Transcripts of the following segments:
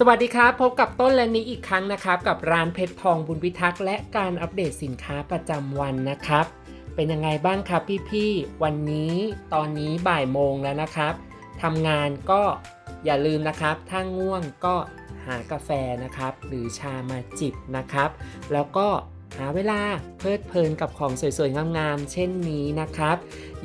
สวัสดีครับ พบกับต้นและนี้อีกครั้งนะครับ กับร้านเพชรทองบุญพิทักษ์และการอัปเดตสินค้าประจำวันนะครับ เป็นยังไงบ้างครับพี่ๆวันนี้ตอนนี้บ่ายโมงแล้วนะครับทำงานก็อย่าลืมนะครับ ถ้าง่วงก็หากาแฟนะครับ หรือชามาจิบนะครับ แล้วก็หาเวลาเพลิดเพลินกับของสวยๆงามๆเช่นนี้นะครับ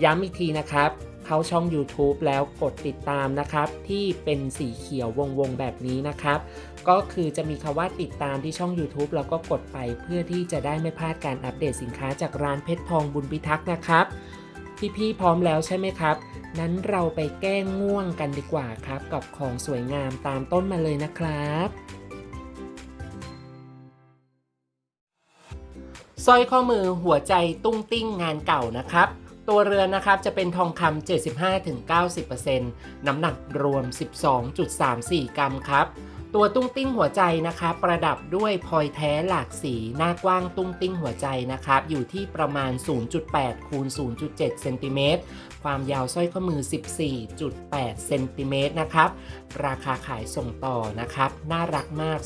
ย้ำอีกทีนะครับ เข้าช่อง YouTube แล้วกดติดตามนะครับ ที่เป็นสีเขียววงๆแบบนี้นะครับ ก็คือจะมีคำว่าติดตามที่ช่อง YouTube แล้วก็กดไปเพื่อที่จะได้ไม่พลาดการอัปเดตสินค้าจากร้านเพชรทองบุญพิทักษ์นะครับพี่ๆพร้อมแล้วใช่ไหมครับ นั้นเราไปแก้ง่วงกันดีกว่าครับ กับของสวยงามตามต้นมาเลยนะครับสร้อยข้อมือหัวใจตุ้งติ้งงานเก่านะครับ ตัวเรือนนะครับจะเป็นทองคำ 75-90%น้ำหนักรวม 12.34 กรัมครับ ตัวตุ้งติ้งหัวใจนะครับประดับด้วยพลอยแท้หลากสี หน้ากว้างตุ้งติ้งหัวใจนะครับ อยู่ที่ประมาณ 0.8คูณ0.7เซนติเมตรความยาวสร้อยข้อมือ 14.8เซนติเมตรนะครับ ราคาขายส่งต่อนะครับ น่ารักมาก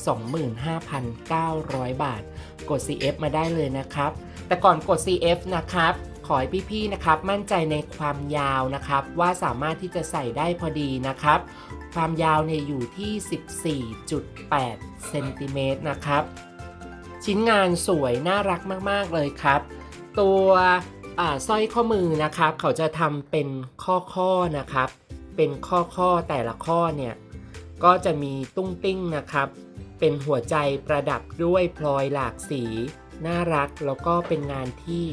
25,900 บาท กด CF มาได้เลยนะครับ แต่ก่อนกด CF นะครับ ขอให้พี่ๆนะครับ มั่นใจในความยาวนะครับ ว่าสามารถที่จะใส่ได้พอดีนะครับ ความยาวเนี่ยอยู่ที่ 14.8เซนติเมตรนะครับ ชิ้นงานสวยน่ารักมากๆเลยครับ ตัวสร้อยข้อมือนะครับ เขาจะทำเป็นข้อๆนะครับ เป็นข้อๆแต่ละข้อเนี่ยก็จะมีตุ้งติ้งนะครับ เป็นหัวใจประดับด้วยพลอยหลากสี น่ารักแล้วก็เป็นงานที่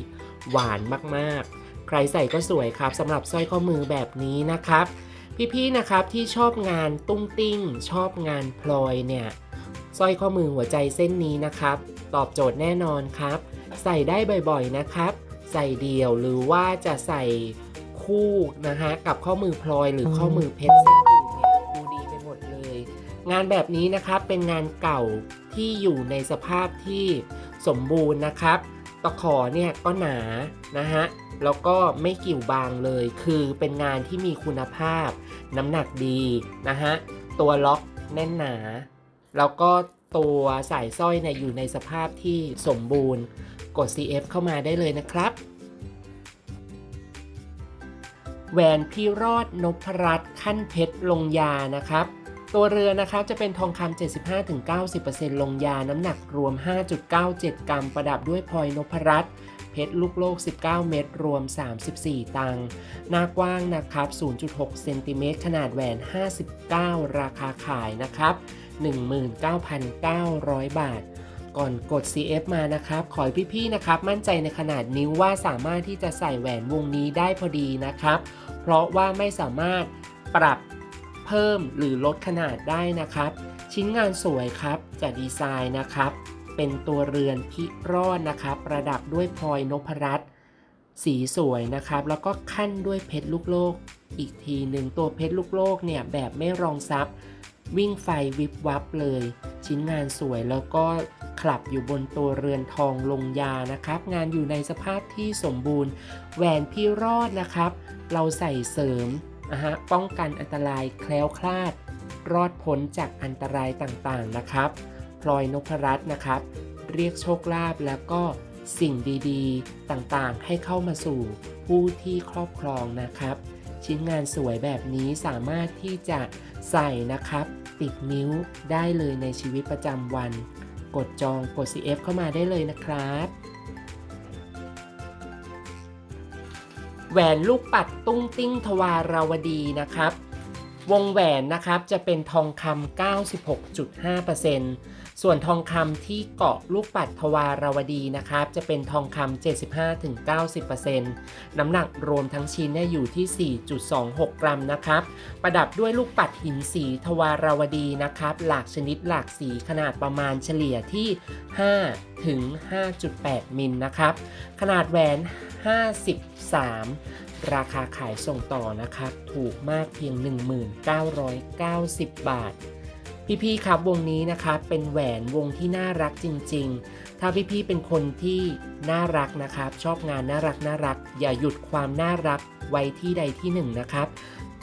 หวานมากๆ ใครใส่ก็สวยครับสำหรับสร้อยข้อมือแบบนี้นะครับ พี่ๆนะครับที่ชอบงานตุ้งติ้ง ชอบงานพลอยเนี่ยสร้อยข้อมือหัวใจเส้นนี้นะครับ ตอบโจทย์แน่นอนครับ ใส่ได้บ่อยๆนะครับ ใส่เดี่ยวหรือว่าจะใส่คู่นะฮะกับข้อมือพลอยหรือข้อมือเพชรเส้นอื่นเนี่ยดูดีไปหมดเลย งานแบบนี้นะครับเป็นงานเก่าที่อยู่ในสภาพที่สมบูรณ์นะครับ ตะขอเนี่ยก็หนานะฮะแล้วก็ไม่กิ่วบางเลย คือเป็นงานที่มีคุณภาพ น้ำหนักดีนะฮะตัวล็อกแน่นหนา แล้วก็ตัวสายสร้อยเนี่ยอยู่ในสภาพที่สมบูรณ์ กด CF เข้ามาได้เลยนะครับ แหวนพี่รอดนพรัตน์ขั้นเพชรลงยานะครับ ตัวเรือนะครับจะเป็นทองคำ75-90%ลงยาน้ำหนักรวม 5.97 กรัม ประดับด้วยพลอยนพรัตน์เพชรลูกโลก 19 เม็ดรวม 34 ตังค์หน้ากว้างนะครับ 0.6 เซนติเมตรขนาดแหวน 59 ราคาขายนะครับ 19,900 บาท ก่อนกด CF มานะครับ ขอให้พี่ๆนะครับ มั่นใจในขนาดนิ้วว่าสามารถที่จะใส่แหวนวงนี้ได้พอดีนะครับ เพราะว่าไม่สามารถปรับ เพิ่มหรือลดขนาดได้นะครับ ชิ้นงานสวยครับจากดีไซน์นะครับ เป็นตัวเรือนพิรอดนะครับ ประดับด้วยพลอยนพรัตน์สีสวยนะครับ แล้วก็ขั้นด้วยเพชรลูกโลก อีกทีหนึ่งตัวเพชรลูกโลกเนี่ยแบบไม่รองซับวิ่งไฟวิบวับเลย ชิ้นงานสวยแล้วก็คลับอยู่บนตัวเรือนทองลงยานะครับ งานอยู่ในสภาพที่สมบูรณ์ แหวนพี่รอดนะครับ เราใส่เสริม นะฮะป้องกันอันตรายแคล้วคลาด รอดพ้นจากอันตรายต่างๆนะครับ พลอยนพรัตน์นะครับ เรียกโชคลาภแล้วก็สิ่งดีๆต่างๆ ให้เข้ามาสู่ผู้ที่ครอบครองนะครับ ชิ้นงานสวยแบบนี้สามารถที่จะใส่นะครับ ติดนิ้วได้เลยในชีวิตประจำวัน กดจองกด CF เข้ามาได้เลยนะครับ แหวนลูกปัดตุ้งติ้งทวาราวดีนะครับ วงแหวนนะครับจะเป็นทองคำ96.5% ส่วนทองคำที่เกาะลูกปัดทวารวดีนะครับ จะเป็นทองคำ75-90%น้ำหนักรวมทั้งชิ้นเนี่ยอยู่ที่ 4.26 กรัมนะครับ ประดับด้วยลูกปัดหินสีทวารวดีนะครับ หลากชนิดหลากสีขนาดประมาณเฉลี่ยที่ 5 ถึง 5.8 มิลนะครับ ขนาดแหวน 53ราคาขายส่งต่อนะครับ ถูกมากเพียง 1990 บาท พี่ๆครับวงนี้นะครับเป็นแหวนวงที่น่ารักจริง ๆ ถ้าพี่ๆเป็นคนที่น่ารักนะครับ ชอบงานน่ารักน่ารัก อย่าหยุดความน่ารักไว้ที่ใดที่หนึ่งนะครับ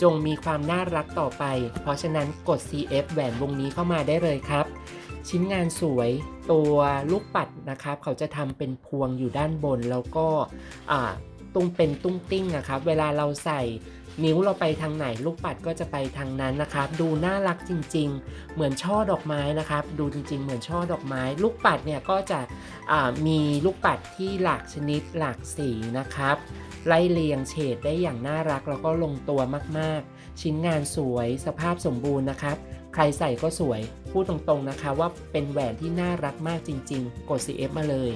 จงมีความน่ารักต่อไป เพราะฉะนั้นกด CF แหวนวงนี้เข้ามาได้เลยครับ ชิ้นงานสวยตัวลูกปัดนะครับ เขาจะทำเป็นพวงอยู่ด้านบนแล้วก็ตุ้งเป็นตุ้งติ้งนะครับ เวลาเราใส่ นิ้วเราไปทางไหนลูกปัดก็จะไปทางนั้นนะครับ ดูน่ารักจริง ๆ เหมือนช่อดอกไม้นะครับ ดูจริง ๆ เหมือนช่อดอกไม้ ลูกปัดเนี่ยก็จะมีลูกปัดที่หลากชนิดหลากสีนะครับ ไล่เรียงเฉดได้อย่างน่ารักแล้วก็ลงตัวมากๆ ชิ้นงานสวยสภาพสมบูรณ์นะครับ ใครใส่ก็สวยพูดตรงๆนะคะว่าเป็นแหวนที่น่ารักมากจริง ๆ กด CF มาเลย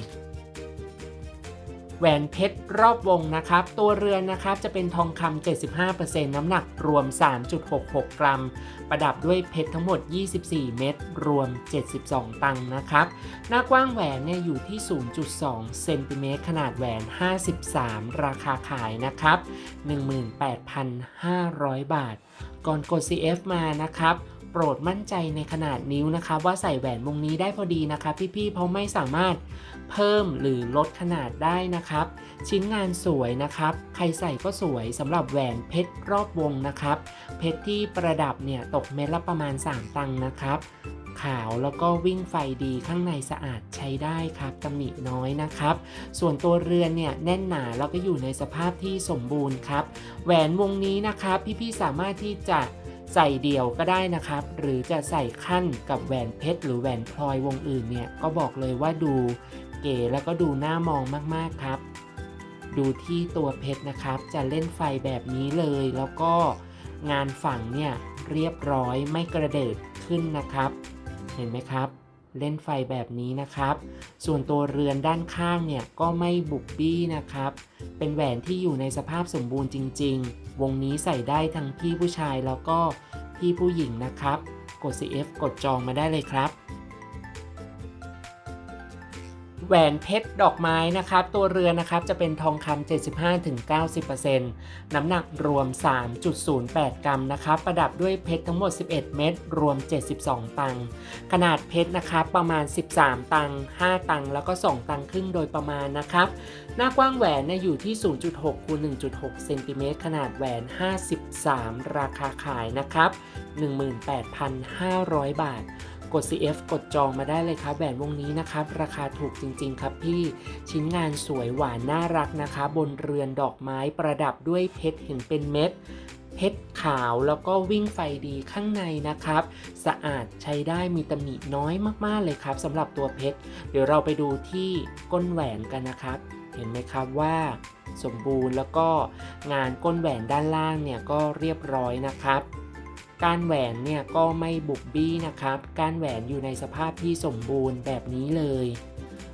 แหวนเพชรรอบวงนะครับ ตัวเรือนนะครับจะเป็นทองคำ75%น้ำหนักรวม 3.66 กรัม ประดับด้วยเพชรทั้งหมด 24 เม็ดรวม 72 ตังค์นะครับ หน้ากว้างแหวนเนี่ยอยู่ที่ 0.2 เซนติเมตรขนาดแหวน 53 ราคาขายนะครับ 18,500 บาท ก่อนกด CF มานะครับโปรดมั่นใจในขนาดนิ้วนะครับว่าใส่แหวนวงนี้ได้พอดีนะครับพี่ๆเพราะไม่สามารถ เพิ่มหรือลดขนาดได้นะครับ ชิ้นงานสวยนะครับ ใครใส่ก็สวยสำหรับแหวนเพชรรอบวงนะครับ เพชรที่ประดับเนี่ยตกเม็ดละประมาณ 3 ตังค์นะครับขาวแล้วก็วิ่งไฟดีข้างในสะอาดใช้ได้ครับตำหนิน้อยนะครับ ส่วนตัวเรือนเนี่ยแน่นหนาแล้วก็อยู่ในสภาพที่สมบูรณ์ครับ แหวนวงนี้นะครับพี่ๆสามารถที่จะใส่เดี่ยวก็ได้นะครับ หรือจะใส่ขั้นกับแหวนเพชรหรือแหวนพลอยวงอื่นเนี่ยก็บอกเลยว่าดู เก๋แล้วก็ดูน่ามองมากๆครับ ดูที่ตัวเพชรนะครับ จะเล่นไฟแบบนี้เลย แล้วก็งานฝั่งเนี่ยเรียบร้อยไม่กระเดิดขึ้นนะครับ เห็นไหมครับ เล่นไฟแบบนี้นะครับ ส่วนตัวเรือนด้านข้างเนี่ยก็ไม่บุบบี้นะครับ เป็นแหวนที่อยู่ในสภาพสมบูรณ์จริง ๆ วงนี้ใส่ได้ทั้งพี่ผู้ชายแล้วก็พี่ผู้หญิงนะครับ กด CF กดจองมาได้เลยครับ แหวนเพชรดอกไม้นะครับ ตัวเรือนนะครับจะเป็นทองคำ75-90%น้ำหนักรวม 3.08 กรัมนะครับ ประดับด้วยเพชรทั้งหมด 11 เม็ดรวม 72 ตังค์ขนาดเพชรนะครับประมาณ 13 ตังค์5ตังค์แล้วก็ 2 ตังค์ครึ่งโดยประมาณนะครับ หน้ากว้างแหวนเนี่ยอยู่ที่ 0.6คูณ1.6เซนติเมตรขนาดแหวน 53 ราคาขายนะครับ 18,500 บาท กด CF กดจองมาได้เลยครับแหวนวงนี้นะครับ ราคาถูกจริง ๆ ครับพี่ชิ้นงานสวยหวานน่ารักนะคะ บนเรือนดอกไม้ประดับด้วยเพชรเห็นเป็นเม็ดเพชรขาวแล้วก็วิ่งไฟดีข้างในนะครับ สะอาดใช้ได้มีตำหนิน้อยมากๆเลยครับสำหรับตัวเพชรเดี๋ยวเราไปดูที่ก้นแหวนกันนะครับ เห็นไหมครับว่าสมบูรณ์แล้วก็งานก้นแหวนด้านล่างเนี่ยก็เรียบร้อยนะครับ การแหวนเนี่ยก็ไม่บุบบี้นะครับ การแหวนอยู่ในสภาพที่สมบูรณ์แบบนี้เลย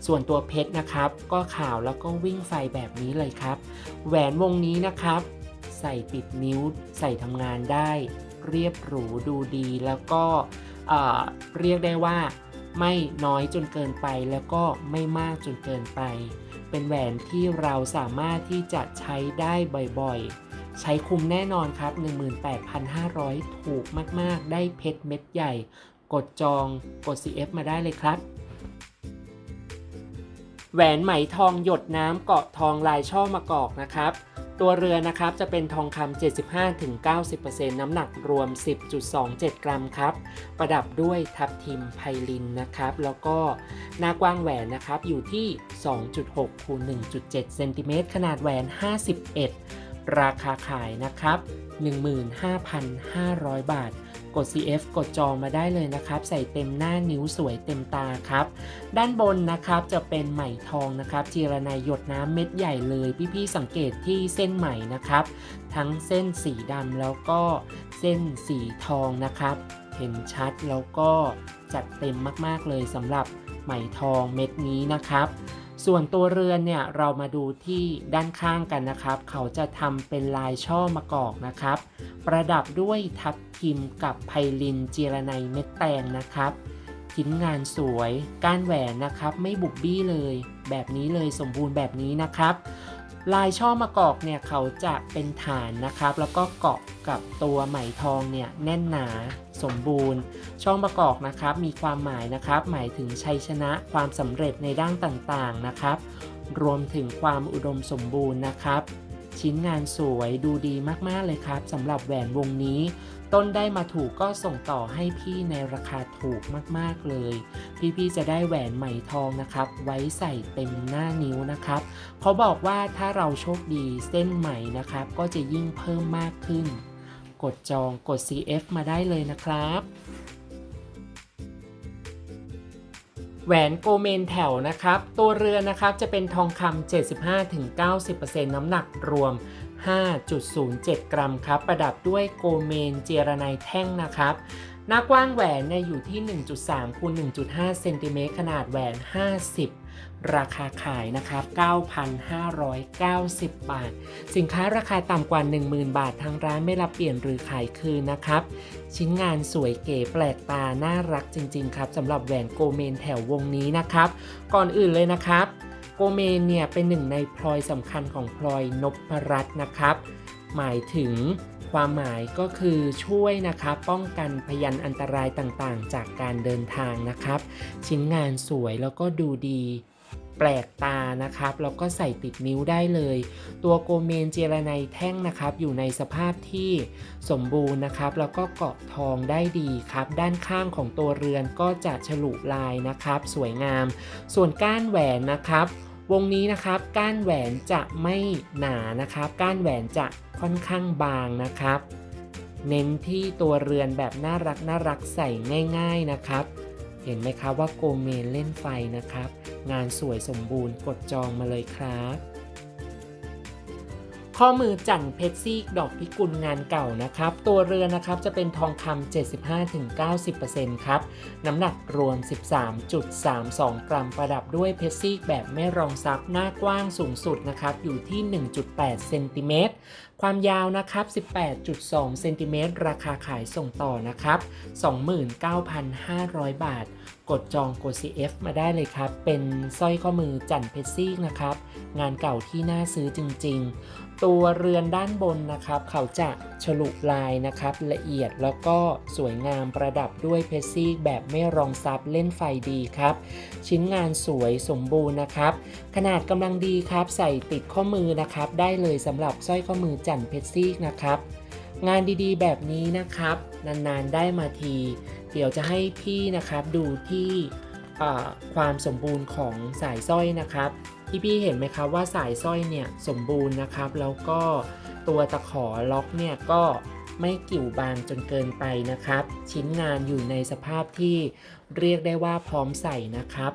ส่วนตัวเพชรนะครับ ก็ขาวแล้วก็วิ่งไฟแบบนี้เลยครับ แหวนวงนี้นะครับ ใส่ติดนิ้วใส่ทำงานได้ เรียบหรูดูดีแล้วก็เอ่อเรียกได้ว่าไม่น้อยจนเกินไปแล้วก็ไม่มากจนเกินไป เป็นแหวนที่เราสามารถที่จะใช้ได้บ่อยๆ ใช้คุ้มแน่นอนครับ 18,500 ถูกมาก ๆ ได้เพชรเม็ดใหญ่ กดจองกด CF มาได้เลยครับ แหวนไหมทองหยดน้ำเกาะทองลายช่อมะกอกนะครับ ตัวเรือนะครับจะเป็นทองคำ75-90%น้ำหนักรวม 10.27 กรัมครับ ประดับด้วยทับทิมไพลินนะครับ แล้วก็หน้ากว้างแหวนนะครับอยู่ที่ 2.6คูณ1.7เซนติเมตรขนาดแหวน 51 ราคาขายนะครับ 15,500 บาท กด CF กดจองมาได้เลยนะครับ ใส่เต็มหน้านิ้วสวยเต็มตาครับ ด้านบนนะครับจะเป็นไหมทองนะครับจีรนายหยดน้ำเม็ดใหญ่เลย พี่ๆสังเกตที่เส้นไหมนะครับ ทั้งเส้นสีดำแล้วก็เส้นสีทองนะครับ เห็นชัดแล้วก็จัดเต็มมากๆเลยสำหรับไหมทองเม็ดนี้นะครับ ส่วนตัวเรือนเนี่ยเรามาดูที่ด้านข้างกันนะครับ เขาจะทำเป็นลายช่อมะกอกนะครับ ประดับด้วยทับทิมกับไพลินเจรไนเม็ดแตงนะครับชิ้นงานสวย กานแหวนนะครับไม่บุบบี้เลย แบบนี้เลยสมบูรณ์แบบนี้นะครับ ลายช่อมะกอกเนี่ยเขาจะเป็นฐานนะครับ แล้วก็เกาะกับตัวไหมทองเนี่ยแน่นหนา สมบูรณ์ ช่องประกอบนะครับมีความหมายนะครับ หมายถึงชัยชนะความสำเร็จในด้านต่างๆนะครับ รวมถึงความอุดมสมบูรณ์นะครับ ชิ้นงานสวยดูดีมากๆเลยครับสำหรับแหวนวงนี้ ต้นได้มาถูกก็ส่งต่อให้พี่ในราคาถูกมากๆเลย พี่ๆจะได้แหวนไหมทองนะครับ ไว้ใส่เต็มหน้านิ้วนะครับ เขาบอกว่าถ้าเราโชคดีเส้นไหมนะครับ ก็จะยิ่งเพิ่มมากขึ้น กดจองกด CF มาได้เลยนะครับแหวนโกเมนแถวนะครับ ตัวเรือนนะครับจะเป็นทองคำ 75-90%น้ำหนักรวม 5.07 กรัมครับ ประดับด้วยโกเมนเจรไนแท่งนะครับ หน้ากว้างแหวนเนี่ยอยู่ที่ 1.3คูณ1.5 เซนติเมตรขนาดแหวน 50 ราคาขายนะครับ9,590 บาท สินค้าราคาต่ำกว่า 10,000 บาททางร้านไม่รับเปลี่ยนหรือขายคืนนะครับ ชิ้นงานสวยเก๋แปลกตา น่ารักจริง ๆ ครับสำหรับแหวนโกเมนแถววงนี้นะครับ ก่อนอื่นเลยนะครับ โกเมนเนี่ยเป็นหนึ่งในพลอยสำคัญของพลอยนพรัตน์นะครับ หมายถึง ความหมายก็คือช่วยนะครับป้องกันพยันอันตรายต่างๆ จากการเดินทางนะครับ ชิ้นงานสวยแล้วก็ดูดีแปลกตานะครับแล้วก็ใส่ติดนิ้วได้เลย ตัวโกเมนเจรไนแท่งนะครับ อยู่ในสภาพที่สมบูรณ์นะครับ แล้วก็เกาะทองได้ดีครับ ด้านข้างของตัวเรือนก็จะฉลุลายนะครับ สวยงาม ส่วนก้านแหวนนะครับ วงนี้นะครับก้านแหวนจะไม่หนานะครับ ก้านแหวนจะค่อนข้างบางนะครับ เน้นที่ตัวเรือนแบบน่ารักน่ารักใส่ง่าย ๆนะครับ เห็นไหมครับว่าโกเมนเล่นไฟนะครับ งานสวยสมบูรณ์กดจองมาเลยครับ ข้อมือจั่นเพชรซีกดอกพิกุลงานเก่านะครับ ตัวเรือนะครับจะเป็นทองคำ 75-90%ครับ น้ำหนักรวม 13.32 กรัมประดับด้วยเพชรซีกแบบไม่รองซับหน้ากว้างสูงสุดนะครับอยู่ที่ 1.8 เซนติเมตร ความยาวนะครับ 18.2 เซนติเมตร ราคาขายส่งต่อนะครับ 29,500 บาท กดจองกด CF มาได้เลยครับ เป็นสร้อยข้อมือจั่นเพชรซีกนะครับ งานเก่าที่น่าซื้อจริง ๆ ตัวเรือนด้านบนนะครับ เขาจะฉลุลายนะครับ ละเอียดแล้วก็สวยงามประดับด้วยเพชรซีกแบบไม่รองซับเล่นไฟดีครับ ชิ้นงานสวยสมบูรณ์นะครับ ขนาดกำลังดีครับ ใส่ติดข้อมือนะครับ ได้เลยสำหรับสร้อยข้อมือจั่นเพชรซีกนะครับ งานดีๆ แบบนี้นะครับ นานๆได้มาที เดี๋ยวจะให้พี่นะครับดูที่ความสมบูรณ์ของสายสร้อยนะครับ ที่พี่เห็นไหมครับว่าสายสร้อยเนี่ยสมบูรณ์นะครับ แล้วก็ตัวตะขอล็อกเนี่ยก็ไม่กิ่วบางจนเกินไปนะครับ ชิ้นงานอยู่ในสภาพที่เรียกได้ว่าพร้อมใส่นะครับ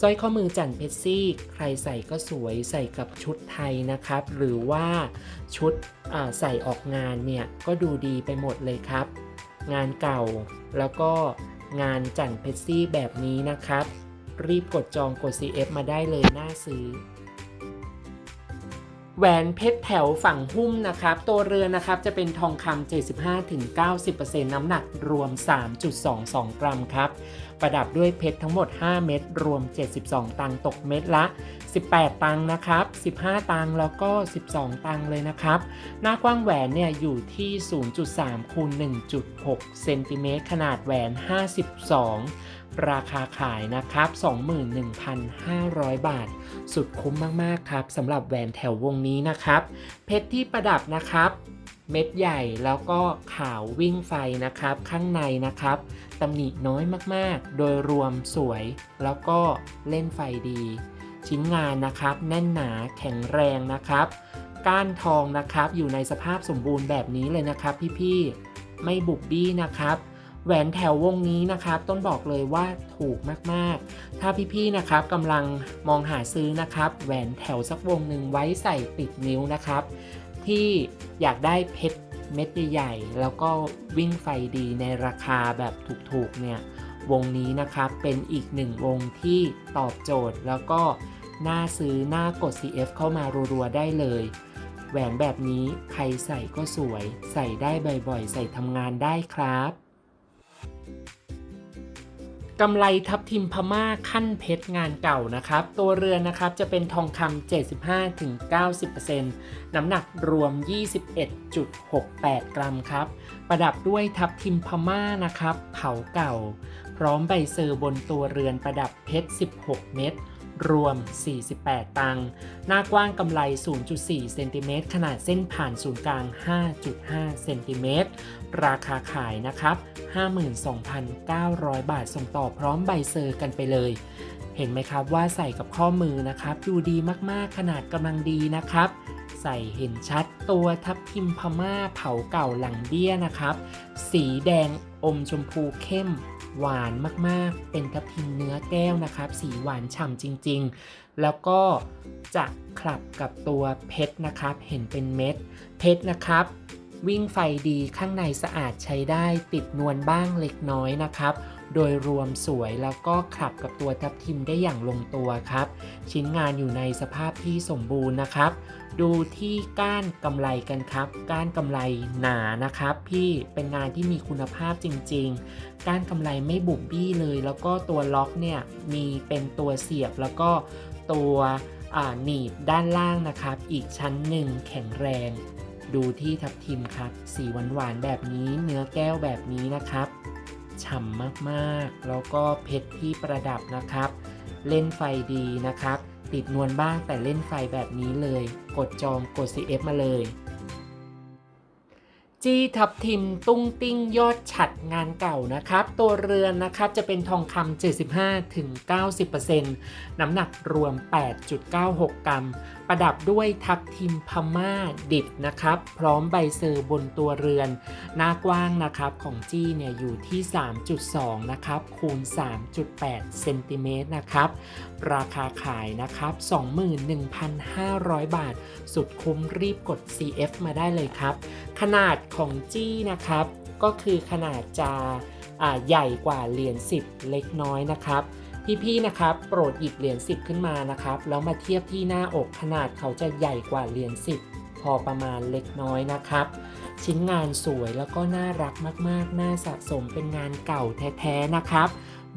สร้อยข้อมือจั่นเพชรซี่ ใครใส่ก็สวยใส่กับชุดไทยนะครับ หรือว่าชุดใส่ออกงานเนี่ยก็ดูดีไปหมดเลยครับ งานเก่าแล้วก็งานจั่นเพชรซี่แบบนี้นะครับ รีบกดจองกด CF มาได้เลยน่าซื้อ แหวนเพชรแถวฝั่งหุ้มนะครับ ตัวเรือนะครับจะเป็นทองคำ75-90%น้ำหนักรวม 3.22 กรัมครับ ประดับด้วยเพชรทั้งหมด 5 เม็ดรวม 72 ตังตกเม็ดละ 18 ตังนะครับ 15 ตังแล้วก็ 12 ตังเลยนะครับ หน้ากว้างแหวนเนี่ยอยู่ที่ 0.3คูณ1.6 เซนติเมตรขนาดแหวน 52ราคาขายนะครับ 21,500 บาท สุดคุ้มมาก ๆ ครับสำหรับแหวนแถววงนี้นะครับ เพชรที่ประดับนะครับ เม็ดใหญ่แล้วก็ขาววิ่งไฟนะครับ ข้างในนะครับตำหนิน้อยมากๆ โดยรวมสวย แล้วก็เล่นไฟดี ชิ้นงานนะครับ แน่นหนาแข็งแรงนะครับ ก้านทองนะครับอยู่ในสภาพสมบูรณ์แบบนี้เลยนะครับพี่ๆไม่บุบบี้นะครับแหวนแถววงนี้นะครับ ต้นบอกเลยว่าถูกมากๆ ถ้าพี่ๆนะครับกำลังมองหาซื้อนะครับ แหวนแถวสักวงหนึ่งไว้ใส่ติดนิ้วนะครับ ที่อยากได้เพชรเม็ดใหญ่ๆแล้วก็วิ่งไฟดีในราคาแบบถูกๆเนี่ยวงนี้นะครับเป็นอีกหนึ่งวงที่ตอบโจทย์แล้วก็น่าซื้อน่ากด CF เข้ามารัวๆได้เลย แหวนแบบนี้ใครใส่ก็สวย ใส่ได้บ่อยๆ ใส่ทำงานได้ครับ กำไรทับทิมพม่าขั้นเพชรงานเก่านะครับ ตัวเรือนนะครับจะเป็นทองคำ75-90%น้ำหนักรวม 21.68 กรัมครับ ประดับด้วยทับทิมพม่านะครับ เผาเก่า พร้อมใบเซอร์บนตัวเรือนประดับเพชร 16 เม็ด รวม 48 ตังค์หน้ากว้างกำไร0.4 เซนติเมตรขนาดเส้นผ่านศูนย์กลาง 5.5 เซนติเมตรราคาขายนะครับ 52,900 บาทส่งต่อพร้อมใบเซอร์กันไปเลย เห็นไหมครับว่าใส่กับข้อมือนะครับ ดูดีมากๆ ขนาดกำลังดีนะครับ ใสเห็นชัดตัวทับทิมพม่าเผาเก่าหลังเบี้ยนะครับ สีแดงอมชมพูเข้มหวานมากๆ เป็นทับทิมเนื้อแก้วนะครับ สีหวานฉ่ำจริงๆ แล้วก็จะคลับกับตัวเพชรนะครับ เห็นเป็นเม็ด เพชรนะครับ วิ่งไฟดีข้างในสะอาดใช้ได้ติดนวลบ้างเล็กน้อยนะครับ โดยรวมสวยแล้วก็ขับกับตัวทับทิมได้อย่างลงตัวครับ ชิ้นงานอยู่ในสภาพที่สมบูรณ์นะครับ ดูที่ก้านกำไลกันครับ ก้านกำไลหนานะครับ พี่เป็นงานที่มีคุณภาพจริง ๆ ก้านกำไลไม่บุบบี้เลย แล้วก็ตัวล็อกเนี่ยมีเป็นตัวเสียบแล้วก็ตัวหนีบด้านล่างนะครับ อีกชั้นหนึ่งแข็งแรง ดูที่ทับทิมครับ สีหวานๆแบบนี้เนื้อแก้วแบบนี้นะครับฉ่ำมากๆ แล้วก็เพชรที่ประดับนะครับ เล่นไฟดีนะครับ ติดนวลบ้างแต่เล่นไฟแบบนี้เลย กดจองกด CF มาเลย จีทับทิมตุ้งติ้งยอดฉัดงานเก่านะครับ ตัวเรือนนะครับจะเป็นทองคำ75ถึง90%น้ำหนักรวม 8.96 กรัม ประดับด้วยทับทิมพม่าดิบนะครับ พร้อมใบเซอร์บนตัวเรือน หน้ากว้างนะครับของจี้เนี่ยอยู่ที่ 3.2 นะครับ คูณ 3.8 เซนติเมตรนะครับ ราคาขายนะครับ 21,500 บาท สุดคุ้มรีบกด CF มาได้เลยครับ ขนาดของจี้นะครับ ก็คือขนาดจะใหญ่กว่าเหรียญ10 เล็กน้อยนะครับ พี่ๆนะครับโปรดหยิบเหรียญ10 ขึ้นมานะครับแล้วมาเทียบที่หน้าอกขนาดเขาจะใหญ่กว่าเหรียญ10 พอประมาณเล็กน้อยนะครับ ชิ้นงานสวยแล้วก็น่ารักมากๆ น่าสะสมเป็นงานเก่าแท้ๆนะครับ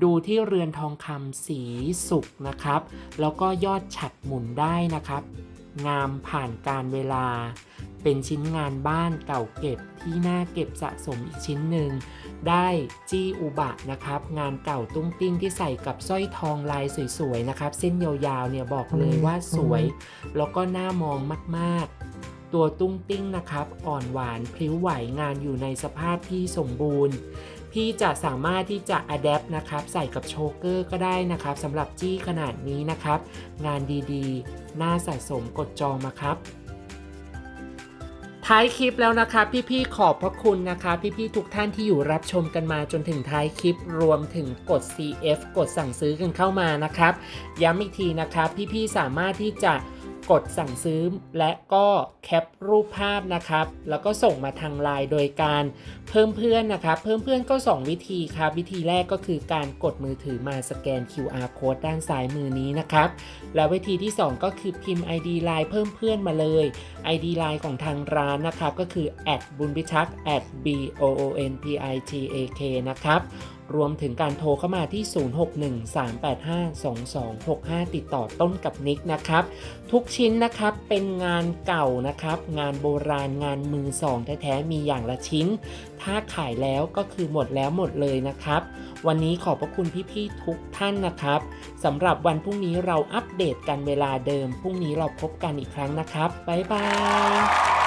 ดูที่เรือนทองคำสีสุกนะครับ แล้วก็ยอดฉัดหมุนได้นะครับ งามผ่านการเวลา เป็นชิ้นงานบ้านเก่าเก็บที่น่าเก็บสะสมอีกชิ้นหนึ่ง ได้จี้อุบะนะครับ งานเก่าตุ้งติ้งที่ใส่กับสร้อยทองลายสวยๆนะครับ เส้นยาวๆเนี่ยบอกเลยว่าสวย แล้วก็น่ามองมากๆ ตัวตุ้งติ้งนะครับ อ่อนหวานพลิ้วไหวงานอยู่ในสภาพที่สมบูรณ์พี่จะสามารถที่จะอัดแอปนะครับใส่กับโชเกอร์ก็ได้นะครับสำหรับจี้ขนาดนี้นะครับ งานดีๆ น่าสะสมกดจองมาครับ ท้ายคลิปแล้วนะคะ พี่ๆขอบพระคุณนะคะ พี่ๆทุกท่านที่อยู่รับชมกันมาจนถึงท้ายคลิปรวมถึงกด CF กดสั่งซื้อกันเข้ามานะครับ ย้ำอีกทีนะครับ พี่ๆสามารถที่จะ กดสั่งซื้อและก็แคปรูปภาพนะครับ แล้วก็ส่งมาทางไลน์โดยการเพิ่มเพื่อนนะครับ เพิ่มเพื่อนก็ 2 วิธีครับ วิธีแรกก็คือการกดมือถือมาสแกน QR code ด้านซ้ายมือนี้นะครับ แล้ววิธีที่ 2 ก็คือพิมพ์ ID Line เพิ่มเพื่อนมาเลย ID Line ของทางร้านนะครับ ก็คือบุญพิทักษ์ b o o n p i t a k นะครับ รวมถึงการโทรเข้ามาที่ 0613852265 ติดต่อต้นกับนิกนะครับ ทุกชิ้นนะครับเป็นงานเก่านะครับ งานโบราณงานมือสองแท้ๆมีอย่างละชิ้น ถ้าขายแล้วก็คือหมดแล้วหมดเลยนะครับ วันนี้ขอบพระคุณพี่ๆทุกท่านนะครับสำหรับวันพรุ่งนี้เราอัปเดตกันเวลาเดิมพรุ่งนี้เราพบกันอีกครั้งนะครับบ๊ายบาย